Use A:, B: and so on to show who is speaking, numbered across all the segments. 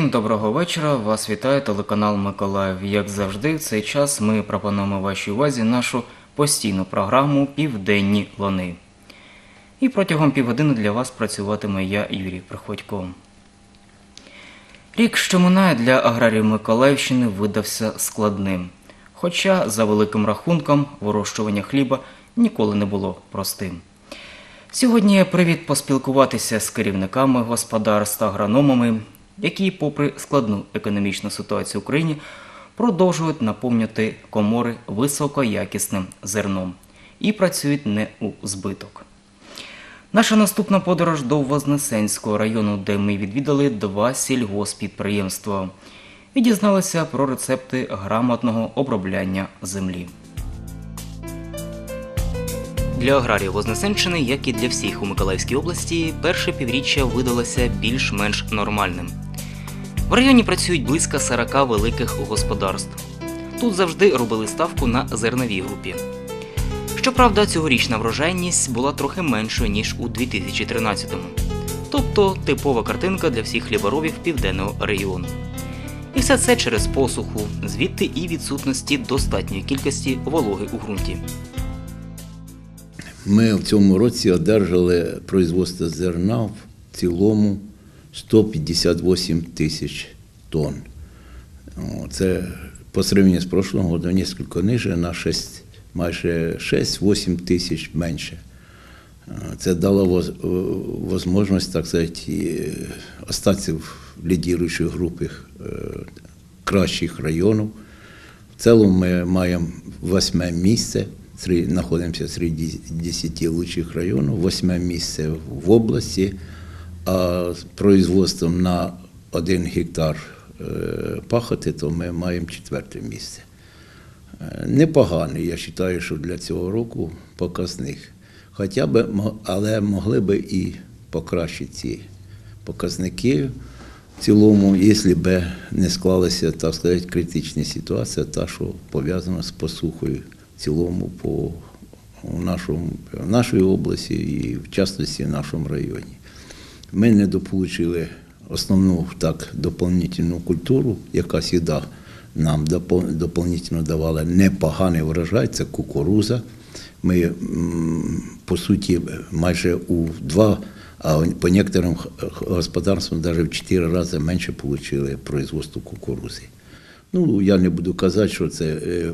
A: Всім доброго вечора. Вас вітає телеканал Миколаїв. Як завжди, в цей час ми пропонуємо вашій увазі нашу постійну програму Південні лани. І протягом півгодини для вас працюватиме я, Юрій Приходько. Рік, що минає для аграріїв Миколаївщини, видався складним. Хоча, за великим рахунком, вирощування хліба ніколи не було простим. Сьогодні привід поспілкуватися з керівниками господарств агрономами, які, попри складну економічну ситуацію в Україні, продовжують наповнювати комори високоякісним зерном і працюють не у збиток. Наша наступна подорож до Вознесенського району, де ми відвідали два сільгоспідприємства і дізналися про рецепти грамотного обробляння землі. Для аграріїв Вознесенщини, як і для всіх у Миколаївській області, перше півріччя видалося більш-менш нормальним. В районі працюють близько 40 великих господарств. Тут завжди робили ставку на зерновій групі. Щоправда, цьогорічна врожайність була трохи меншою, ніж у 2013-му. Тобто типова картинка для всіх хліборобів південного регіону. І все це через посуху, звідти і відсутності достатньої кількості вологи у ґрунті.
B: Ми в цьому році одержали производство зерна в цілому 158 тисяч тонн. Це по сравнению з прошлым годом несколько ниже, на 6, майже 6-8 тисяч менше. Е, Це дало е, можливість, так сказати, остатися в лідіруючих групах е, кращих районів. В цілому ми маємо восьме місце, знаходимося серед 10 лучших районів, восьме місце в області, а з производством на 1 гектар е, пахоти, то ми маємо четверте місце. Е, Непоганий, я вважаю, що для цього року показник. Хоча б, але могли б і покращити ці показники в цілому, якщо б не склалася, так сказати, критична ситуація, та, що пов'язана з посухою в цілому по нашому, в нашій області і в частності в нашому районі. Ми не дополучили основну так доповнительну культуру, яка завжди нам дополнительно давала непоганий врожай, це кукуруза. Ми, по суті, майже у два, а по некоторим господарствам навіть в чотири рази менше отримали производство кукурузи. Ну, я не буду казати, що це е,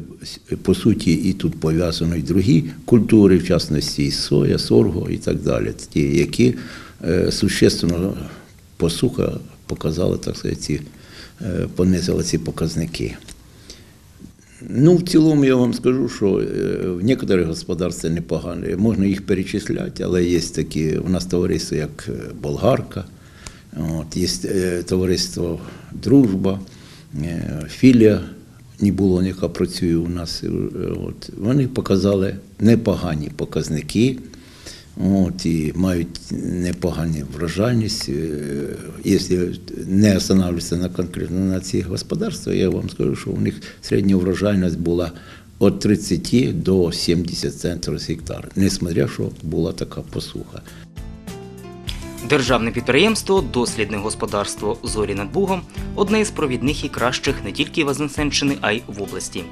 B: по суті і тут пов'язано і другі культури, в частності і соя, сорго і так далі. Ті, які существенно посуха показали, так сказати, ці, е, понизили ці показники. Ну, в цілому я вам скажу, що е, в некоторих господарствах непогані. Можна їх перечисляти, але є такі, у нас товариство, як е, Болгарка, от, є е, товариство Дружба, е, філія не було, яка працює у нас. е, От, вони показали непогані показники. От, і мають непогані врожайність. Е, Якщо не останавливатися на конкретно на ці господарства, я вам скажу, що у них середня врожайність була від 30 до 70 центрів з гектара, несмотря, що була така посуха.
A: Державне підприємство Дослідне господарство Зорі над Бугом одне із провідних і кращих не тільки Вознесенщини, а й в області.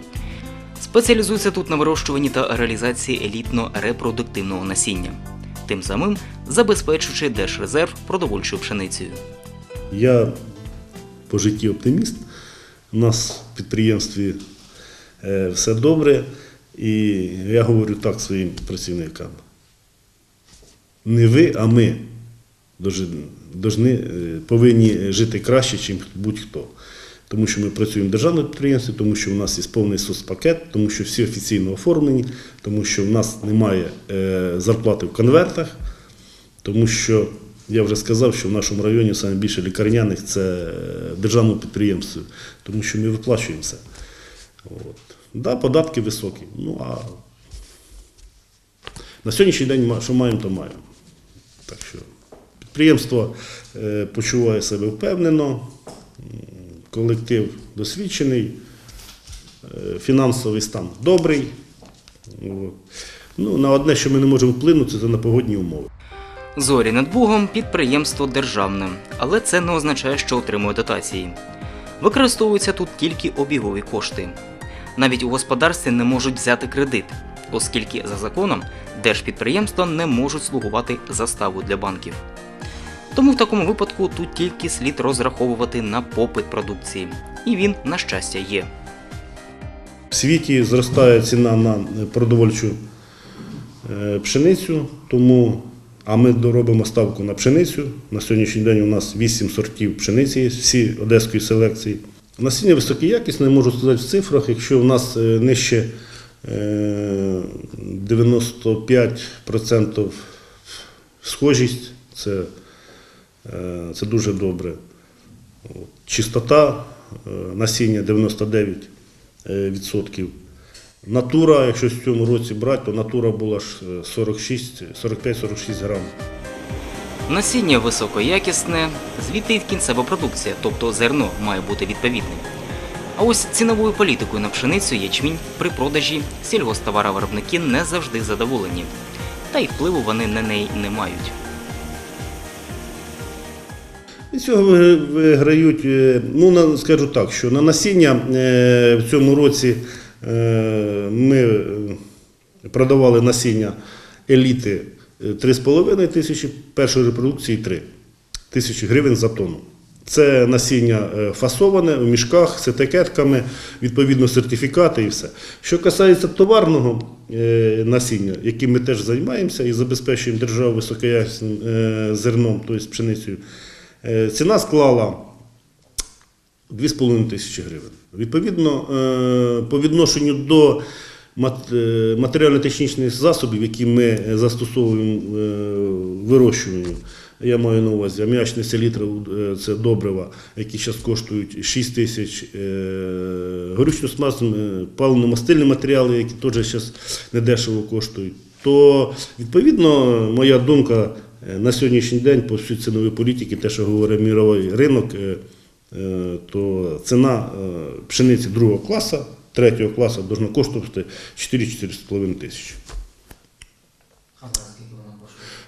A: Спеціалізується тут на вирощуванні та реалізації елітно-репродуктивного насіння, тим самим забезпечуючи держрезерв продовольчою пшеницею.
C: Я по житті оптиміст. У нас в підприємстві е, все добре. І я говорю так своїм працівникам. Не ви, а ми е, повинні жити краще, ніж будь-хто. Тому що ми працюємо в державному підприємстві, тому що в нас є повний соцпакет, тому що всі офіційно оформлені, тому що в нас немає е, зарплати в конвертах, тому що я вже сказав, що в нашому районі саме більше лікарняних це е, державне підприємство, тому що ми виплачуємося. От. Да, податки високі. Ну а на сьогоднішній день що маємо, то маємо. Так що підприємство е, почуває себе впевнено, колектив досвідчений, е, фінансовий стан добрий. Ну, на одне, що ми не можемо вплинути, це на погодні умови.
A: Зорі над Бугом підприємство державне, але це не означає, що отримує дотації. Використовуються тут тільки обігові кошти. Навіть у господарстві не можуть взяти кредит, оскільки за законом держпідприємства не можуть слугувати заставою для банків. Тому в такому випадку тут тільки слід розраховувати на попит продукції, і він, на щастя, є.
C: В світі зростає ціна на продовольчу е, пшеницю, тому, а ми доробимо ставку на пшеницю. На сьогоднішній день у нас 8 сортів пшениці, всі одеської селекції. Насіння високоякісне, можу сказати в цифрах, якщо у нас е, нижче е, 95% схожість, це, е, це дуже добре. Чистота е, насіння 99%. е. Натура, якщо в цьому році брати, то натура була ж е, 46, 45-46 грам.
A: Насіння високоякісне, звідти й кінцева продукція, тобто зерно має бути відповідним. А ось ціновою політикою на пшеницю ячмінь при продажі сільгостоваровиробники не завжди задоволені, та й впливу вони на неї не мають.
C: І цього виграють, е, ну скажу так, що на насіння е, в цьому році е, ми продавали насіння еліти е, 3,5 тисячі, першої репродукції 3 тисячі гривень за тонну. Це насіння фасоване в мішках з етикетками, відповідно сертифікати і все. Що касається товарного насіння, яким ми теж займаємося і забезпечуємо державу високоякісним зерном, тобто пшеницею, ціна склала 2,5 тисячі гривень. Відповідно, е, по відношенню до е, матеріально-технічних засобів, які ми застосовуємо е, в вирощуванні, я маю на увазі аміачні селітри, е, це добрива, які зараз коштують 6 тисяч, е, горючно смазні паливно-мастильні матеріали, які теж зараз недешево коштують. То, відповідно, моя думка е, на сьогоднішній день по всій ціновій політиці, те, що говорить міровий ринок, е, е, то ціна е, пшениці другого класу, третього класу должна коштувати 4-4,5 тисячі.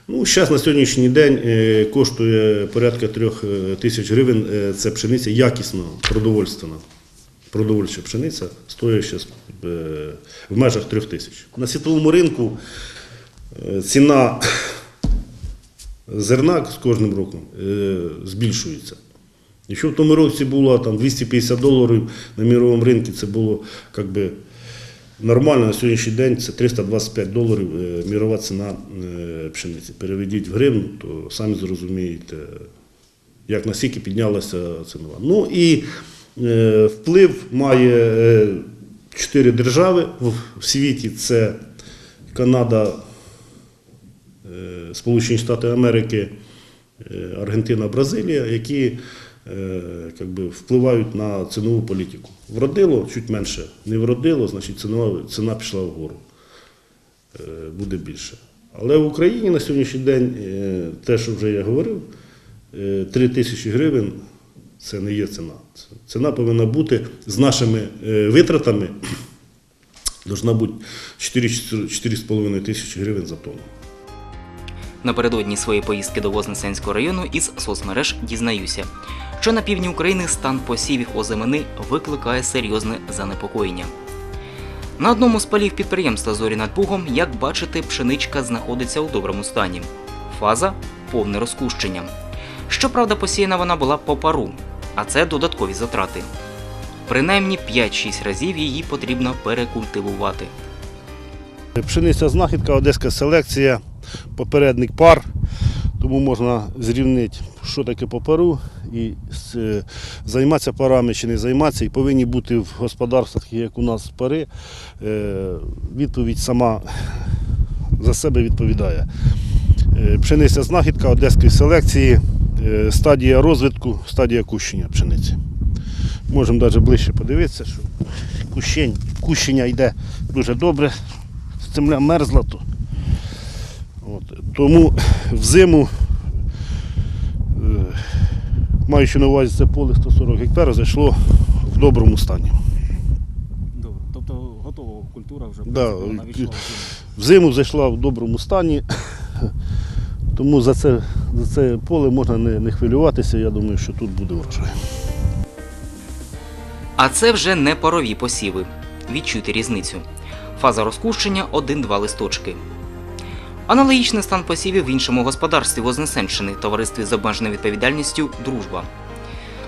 C: Ну, зараз на сьогоднішній день е, коштує порядка 3 тисяч гривень. е, Це пшениця якісно продовольственна. Продовольча пшениця стоїть зараз в межах 3 тисяч. На світовому ринку е, ціна зерна з кожним роком е, збільшується. Якщо в тому році було там 250 доларів на міровому ринку, це було як би, нормально. На сьогоднішній день це 325 доларів е, мірова ціна е, пшениці. Переведіть в гривну, то самі зрозумієте, як наскільки піднялася цінова. Ну і вплив має чотири держави в, світі: це Канада, Сполучені Штати Америки, е, Аргентина, Бразилія, які е, би, впливають на цінову політику. Вродило чуть менше, не вродило, значить цінова, ціна пішла вгору. Е, Буде більше. Але в Україні на сьогоднішній день, е, те, що вже я говорив, е, 3 тисячі гривень це не є ціна. Ціна повинна бути з нашими е, витратами, должна бути 4-4,5 тисячі гривень за тонну.
A: Напередодні своєї поїздки до Вознесенського району із соцмереж дізнаюся, що на півдні України стан посівів озимини викликає серйозне занепокоєння. На одному з полів підприємства Зорі над Бугом, як бачите, пшеничка знаходиться у доброму стані. Фаза повне розкущення. Щоправда, посіяна вона була по пару, а це додаткові затрати. Принаймні 5-6 разів її потрібно перекультивувати.
C: Пшениця знахідка, одеська селекція, попередник пар, тому можна зрівнити, що таке по пару, і е, займатися парами чи не займатися, і повинні бути в господарствах, як у нас пари. Е, Відповідь сама за себе відповідає. Е, Пшениця знахідка одеської селекції, стадія розвитку, стадія кущення пшениці. Можемо навіть ближче подивитися, що кущень, кущення йде дуже добре земля мерзла то. Тому взиму, е, маючи на увазі це поле 140 гектарів, зайшло в доброму стані.
D: Добре. Тобто готова культура вже
C: Да,
D: вона війшла в зиму.
C: Взиму зайшла в доброму стані. Тому за це, за це поле можна не, не хвилюватися. Я думаю, що тут буде врожай.
A: А це вже не парові посіви. Відчуйте різницю. Фаза розкущення 1-2 листочки. Аналогічний стан посівів в іншому господарстві Вознесенщини, товаристві з обмеженою відповідальністю Дружба.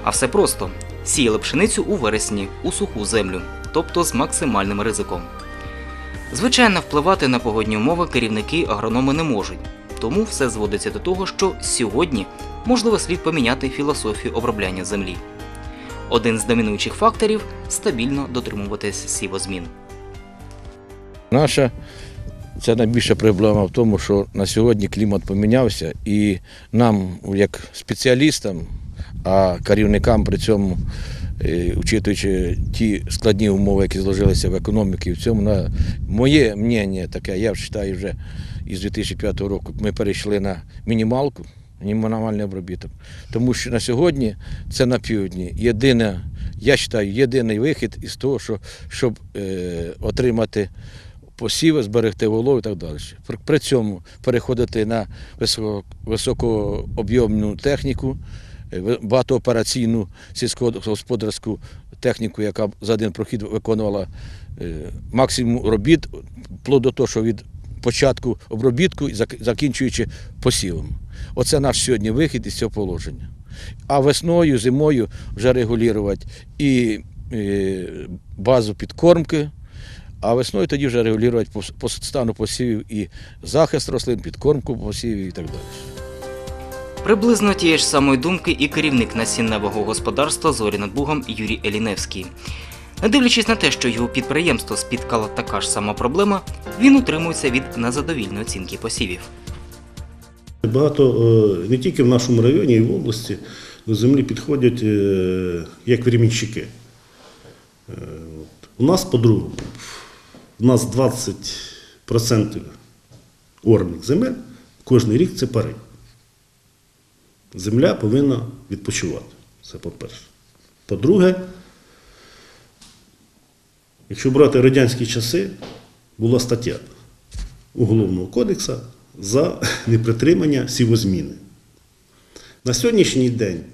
A: А все просто: сіяли пшеницю у вересні у суху землю, тобто з максимальним ризиком. Звичайно, впливати на погодні умови керівники агрономи не можуть, тому все зводиться до того, що сьогодні можливо слід поміняти філософію обробляння землі. Один з домінуючих факторів стабільно дотримуватись сівозмін.
E: Наша це найбільша проблема в тому, що на сьогодні клімат помінявся, і нам, як спеціалістам, а керівникам при цьому, е, учитуючи ті складні умови, які зложилися в економіці, в цьому на моє мнення таке, я вважаю, вже із 2005 року ми перейшли на мінімалку, мінімальний обробіток. Тому що на сьогодні це на півдні. Єдине, я вважаю, єдиний вихід із того, що, щоб е, отримати посіви, зберегти волов і так далі. При, цьому переходити на високо, високооб'ємну техніку, е, багатоопераційну сільськогосподарську техніку, яка за один прохід виконувала е, максимум робіт, вплоть до того, що від початку обробітку і закінчуючи посівом. Оце наш сьогодні вихід із цього положення. А весною, зимою вже регулювати і е, базу підкормки, а весною тоді вже регулювати по, стану посівів і захист рослин, підкормку посівів і так далі.
A: Приблизно тієї ж самої думки і керівник насінневого господарства зорі над Бугом Юрій Еліневський. Не дивлячись на те, що його підприємство спіткала така ж сама проблема, він утримується від незадовільної оцінки посівів.
C: Багато е, не тільки в нашому районі, і в області до землі підходять е, як временщики. Е. У нас по-другому. У нас 20% орних земель кожен рік це пари. Земля повинна відпочивати. Це по-перше. По-друге, якщо брати радянські часи, була стаття Уголовного кодексу за непритримання сівозміни. На сьогоднішній день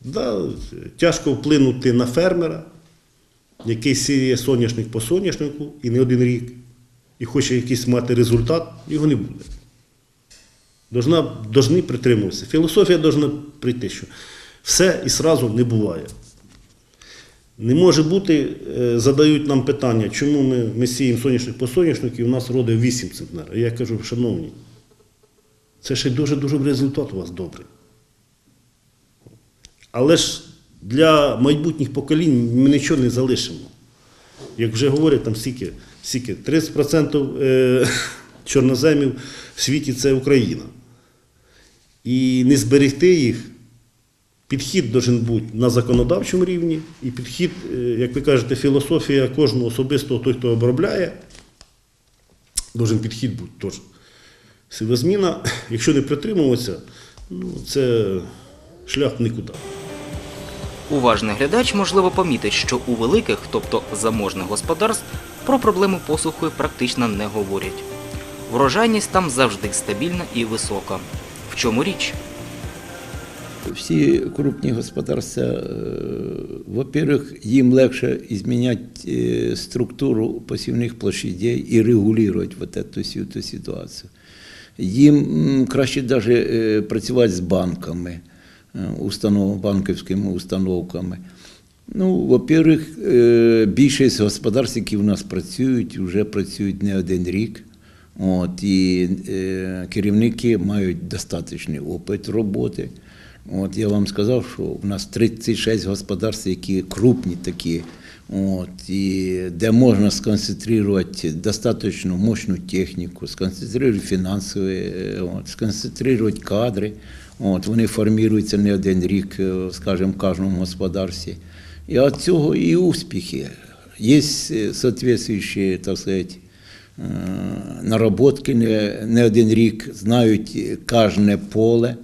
C: да, тяжко вплинути на фермера, який сіє соняшник по соняшнику і не один рік, і хоче якийсь мати результат, його не буде. Должна, должны притримуватися. Філософія должна прийти, що все і сразу не буває. Не може бути, е, задають нам питання, чому ми, ми сіємо соняшник по соняшнику, і у нас родить 8 центнер. Я кажу, шановні, це ще дуже-дуже результат у вас добрий. Але ж для майбутніх поколінь ми нічого не залишимо. Як вже говорять, там стільки, стільки 30% е, чорноземів в світі це Україна. І не зберегти їх, підхід должен бути на законодавчому рівні, і підхід, е, як ви кажете, філософія кожного особистого, той, хто обробляє, должен підхід бути теж. Сивозміна, якщо не притримуватися, ну, це шлях нікуди.
A: Уважний глядач можливо помітить, що у великих, тобто заможних господарств, про проблеми посуху практично не говорять. Врожайність там завжди стабільна і висока. В чому річ?
B: Всі крупні господарства, е, во-первых, їм легше зміняти е, структуру посівних площадей і регулювати вот эту всю эту ситуацію. Їм м, краще навіть працювати з банками, е, установ, банківськими установками. Ну, во-первых, е, більшість господарств, які в нас працюють, вже працюють не один рік. От, і е, керівники мають достатньой опит роботи. От, я вам сказав, що у нас 36 господарств, які крупні такі, от, і де можна сконцентрувати достатньо мощну техніку, сконцентрувати фінансові, е, от, сконцентрувати кадри. От, вони формуються не один рік, е, скажімо, в кожному господарстві. І від цього і успіхи. Є е, соответствующие, так сказати, е, наработки не, не один рік, знають кожне поле.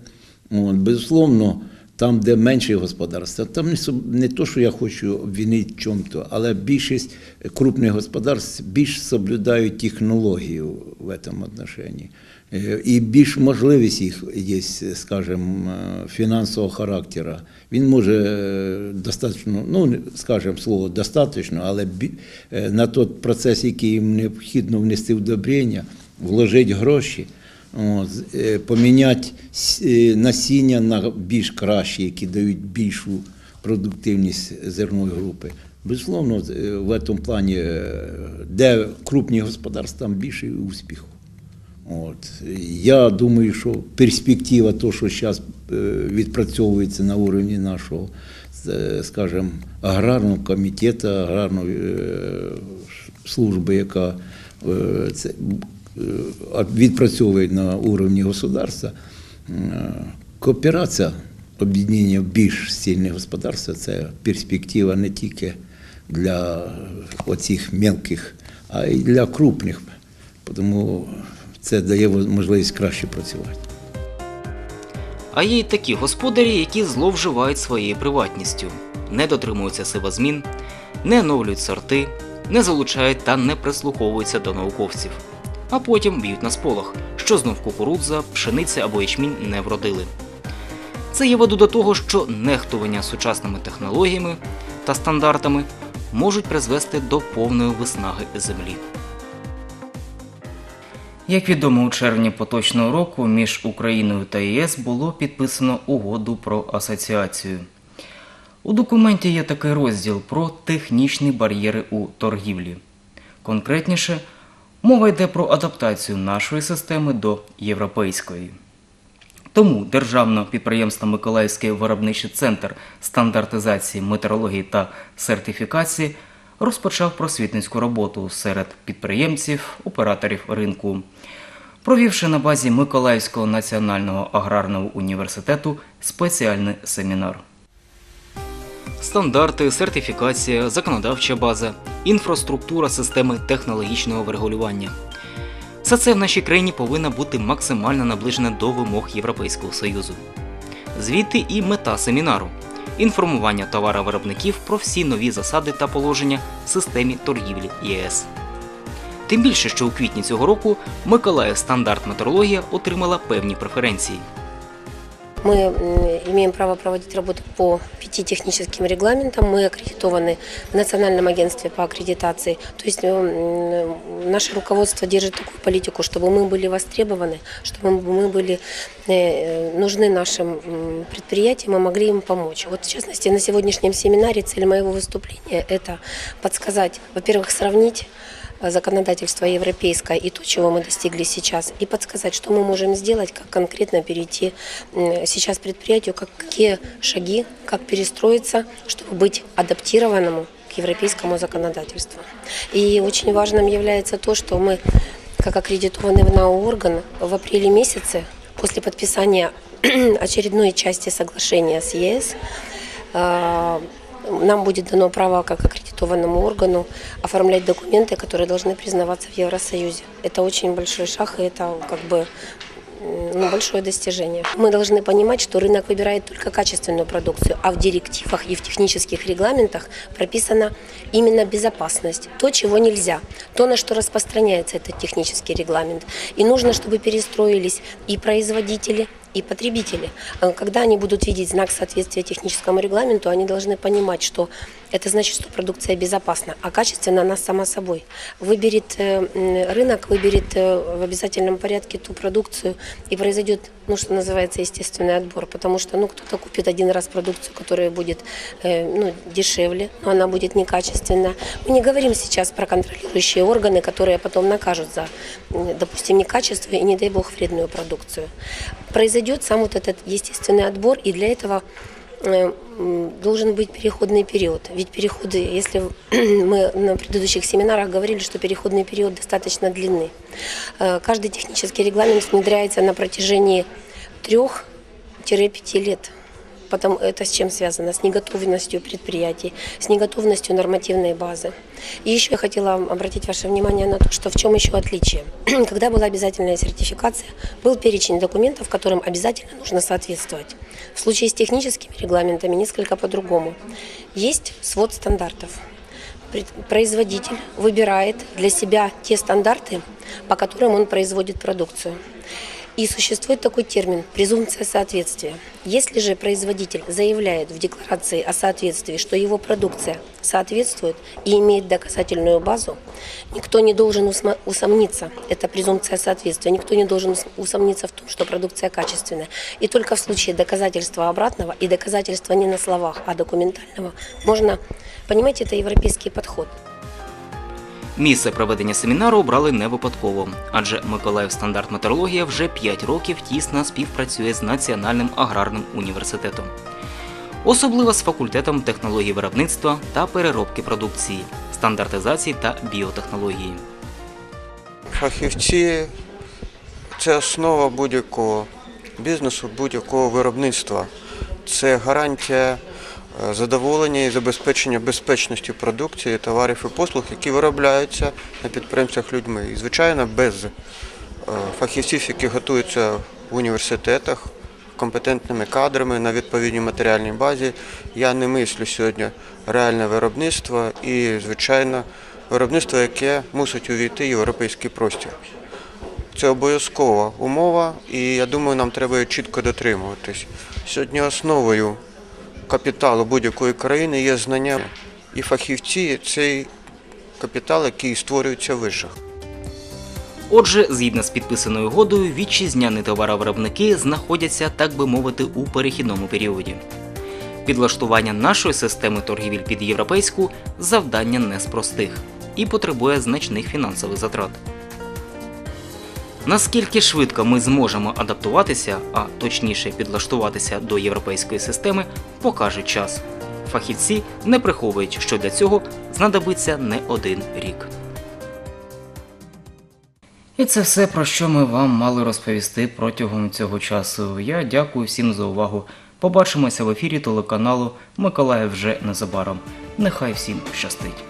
B: От, безусловно, там, де менше господарства, там не, то, що я хочу обвинити в чому-то, але більшість крупних господарств більш соблюдають технологію в цьому отношении. Е, І більш можливість їх є, скажімо, е, фінансового характеру. Він може е, достатньо, ну, скажімо, слово достатньо, але на той процес, який їм необхідно внести вдобрення, вложити гроші, поміняти с- е, насіння на більш кращі, які дають більшу продуктивність зерної групи. Безумовно, е, в цьому плані, е, де крупні господарства, там більше успіху. От. Я думаю, що перспектива, то, що зараз відпрацьовується на уровні нашого, е, скажімо, аграрного комітету, аграрної е, служби, яка е, це, е, відпрацьовує на уровні государства, е, кооперація об'єднання більш сильних господарств це перспектива не тільки для оцих мелких, а й для крупних. Тому це дає можливість краще працювати.
A: А є й такі господарі, які зловживають своєю приватністю, не дотримуються себе змін, не оновлюють сорти, не залучають та не прислуховуються до науковців. А потім б'ють на сполох, що знов кукурудза, пшениця або ячмінь не вродили. Це я веду до того, що нехтування сучасними технологіями та стандартами можуть призвести до повної виснаги землі. Як відомо, у червні поточного року між Україною та ЄС було підписано угоду про асоціацію. У документі є такий розділ про технічні бар'єри у торгівлі. Конкретніше, мова йде про адаптацію нашої системи до європейської. Тому Державне підприємство Миколаївський виробничий центр стандартизації, метрології та сертифікації розпочав просвітницьку роботу серед підприємців, операторів ринку, провівши на базі Миколаївського національного аграрного університету спеціальний семінар. Стандарти, сертифікація, законодавча база, інфраструктура системи технологічного врегулювання. Все це в нашій країні повинно бути максимально наближене до вимог Європейського Союзу. Звідти і мета семінару інформування товаровиробників про всі нові засади та положення в системі торгівлі ЄС. Тим більше, що у квітні цього року Миколаїв стандарт метрологія отримала певні преференції.
F: Мы м, имеем право проводить работу по пяти техническим регламентам. Мы аккредитованы в Национальном агентстве по аккредитации. То есть м, наше руководство держит такую политику, чтобы мы были востребованы, чтобы мы были э, нужны нашим м, предприятиям и могли им помочь. Вот в частности на сегодняшнем семинаре цель моего выступления – это подсказать, во-первых, сравнить э, законодательство европейское и то, чего мы достигли сейчас, и подсказать, что мы можем сделать, как конкретно перейти сейчас предприятию, как, какие шаги, как перестроиться, чтобы быть адаптированному к европейскому законодательству. И очень важным является то, что мы, как аккредитованный в НАО орган, в апреле месяце после подписания очередной части соглашения с ЕС э, нам будет дано право как аккредитованному органу оформлять документы, которые должны признаваться в Евросоюзе. Это очень большой шаг, и это как бы ну, большое достижение. Мы должны понимать, что рынок выбирает только качественную продукцию, а в директивах и в технических регламентах прописана именно безопасность, то, чего нельзя, то, на что распространяется этот технический регламент. И нужно, чтобы перестроились и производители, и потребители. А Когда они будут видеть знак соответствия техническому регламенту, они должны понимать, что это значит, что продукция безопасна, а качественна она сама собой. Выберет э, м, рынок, выберет э, в обязательном порядке ту продукцию, и произойдет, ну, что называется, естественный отбор, потому что, ну, кто-то купит один раз продукцию, которая будет, э, ну, дешевле, но она будет некачественна. Мы не говорим сейчас про контролирующие органы, которые потом накажут за, м, допустим, некачество и, не дай бог, вредную продукцию. Произойдет сам вот этот естественный отбор, и для этого э, м, должен быть переходный период. Ведь переходы, если мы на предыдущих семинарах говорили, что переходный период достаточно длинный. Э, Каждый технический регламент внедряется на протяжении трех-пяти лет. Потому это с чем связано? С неготовностью предприятий, с неготовностью нормативной базы. И еще я хотела обратить ваше внимание на то, что в чем еще отличие. Когда была обязательная сертификация, был перечень документов, которым обязательно нужно соответствовать. В случае с техническими регламентами несколько по-другому. Есть свод стандартов. Производитель выбирает для себя те стандарты, по которым он производит продукцию. И существует такой термин – презумпция соответствия. Если же производитель заявляет в декларации о соответствии, что его продукция соответствует и имеет доказательную базу, никто не должен усомниться, это презумпция соответствия, никто не должен ус- усомниться в том, что продукция качественная. И только в случае доказательства обратного и доказательства не на словах, а документального, можно, понимаете, это европейский подход.
A: Місце проведення семінару обрали не випадково, адже Миколаїв стандарт метрологія вже 5 років тісно співпрацює з Національним аграрним університетом, особливо з факультетом технологій виробництва та переробки продукції, стандартизації та біотехнології.
G: Фахівці це основа будь-якого бізнесу, будь-якого виробництва. Це гарантія задоволення і забезпечення безпечності продукції, товарів і послуг, які виробляються на підприємствах людьми. І, звичайно, без е, фахівців, які готуються в університетах компетентними кадрами на відповідній матеріальній базі, я не мислю сьогодні реальне виробництво і, звичайно, виробництво, яке мусить увійти в європейський простір. Це обов'язкова умова, і я думаю, нам треба чітко дотримуватись. Сьогодні основою капіталу будь-якої країни є знання. І фахівці цей капітал, який створюється в вишах.
A: Отже, згідно з підписаною угодою, вітчизняні товаровиробники знаходяться, так би мовити, у перехідному періоді. Підлаштування нашої системи торгівель під європейську завдання не з простих і потребує значних фінансових затрат. Наскільки швидко ми зможемо адаптуватися, а точніше підлаштуватися до європейської системи, покаже час. Фахівці не приховують, що для цього знадобиться не один рік. І це все, про що ми вам мали розповісти протягом цього часу. Я дякую всім за увагу. Побачимося в ефірі телеканалу Миколаїв вже незабаром. Нехай всім щастить!